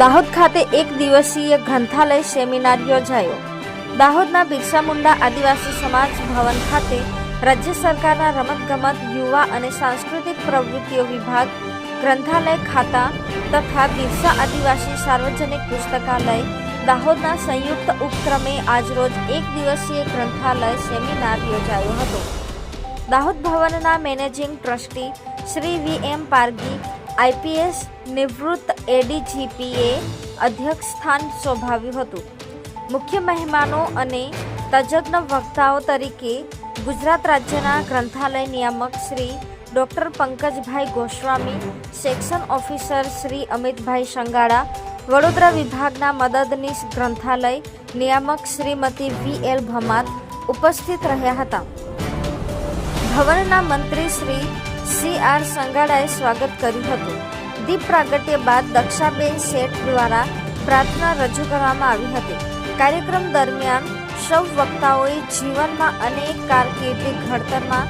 દાહોદ ખાતે એક દિવસીય ગ્રંથાલય સેમિનાર યોજાયો. દાહોદના બિરસા મુંડા આદિવાસી સમાજ ભવન ખાતે રાજ્ય સરકારના રમતગમત, યુવા અને સાંસ્કૃતિક પ્રવૃત્તિઓ વિભાગ, ગ્રંથાલય ખાતા તથા બિરસા આદિવાસી સાર્વજનિક પુસ્તકાલય દાહોદના સંયુક્ત ઉપક્રમે આજરોજ એક દિવસીય ગ્રંથાલય સેમિનાર યોજાયો હતો. દાહોદ ભવનના managing trustee Shri V M Pargi IPS નિવૃત્ત એડીજીપીએ અધ્યક્ષ સ્થાન શોભાવ્યું હતું. મુખ્ય મહેમાનો અને તજજ્ઞ વક્તાઓ તરીકે ગુજરાત રાજ્યના ગ્રંથાલય નિયામક Shri doctor Pankajbhai Goswami, section officer Shri Amitbhai Sangada Vadodara વિભાગના મદદનીશ ગ્રંથાલય નિયામક શ્રીમતી વી એલ ભમાત ઉપસ્થિત રહ્યા હતા. ભવનના મંત્રી શ્રી સી આર સંગાડાએ સ્વાગત કર્યું હતું. દીપ પ્રાગટ્ય બાદ દક્ષાબેન શેઠ દ્વારા પ્રાર્થના રજૂ કરવામાં આવી હતી. કાર્યક્રમ દરમિયાન સૌ વક્તાઓએ જીવનમાં અનેક કારકિર્દી ઘડતરમાં,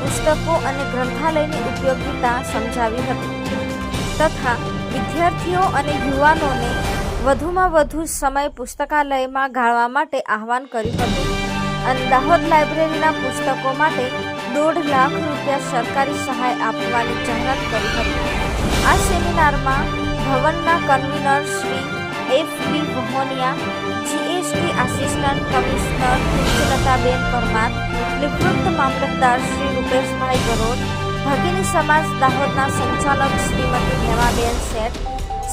પુસ્તકો અને ગ્રંથાલયની ઉપયોગિતા સમજાવી હતી. તથા વિદ્યાર્થીઓ અને યુવાનોને વધુમાં વધુ સમય પુસ્તકાલયમાં ગાળવા માટે આહવાન કર્યું હતું. અને દાહોદ લાઇબ્રેરીના પુસ્તકો માટે દોઢ લાખ રૂપિયા સરકારી સહાય આપવાની જાહેરાત કરી હતી. આ સેમિનારમાં ભવનના convener Shri F B Vahoniya, GST assistant commissioner Kunjlataben Parmar, નિવૃત્ત મામલતદાર શ્રી રૂપેશભાઈ ગરોડ ભગીની સમાજ દાહોદના સંચાલક શ્રીમતી હેમાબેન શેઠ,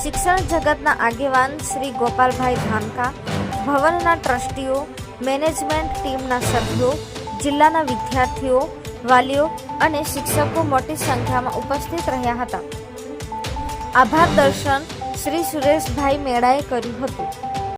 શિક્ષણ જગતના આગેવાન શ્રી ગોપાલભાઈ ધાનકા, ભવનના ટ્રસ્ટીઓ, મેનેજમેન્ટ ટીમના સભ્યો, જિલ્લાના વિદ્યાર્થીઓ વાલીઓ અને શિક્ષકો મોટી સંખ્યામાં ઉપસ્થિત રહ્યા હતા. આભાર દર્શન શ્રી સુરેશભાઈ મેળાએ કર્યું હતું.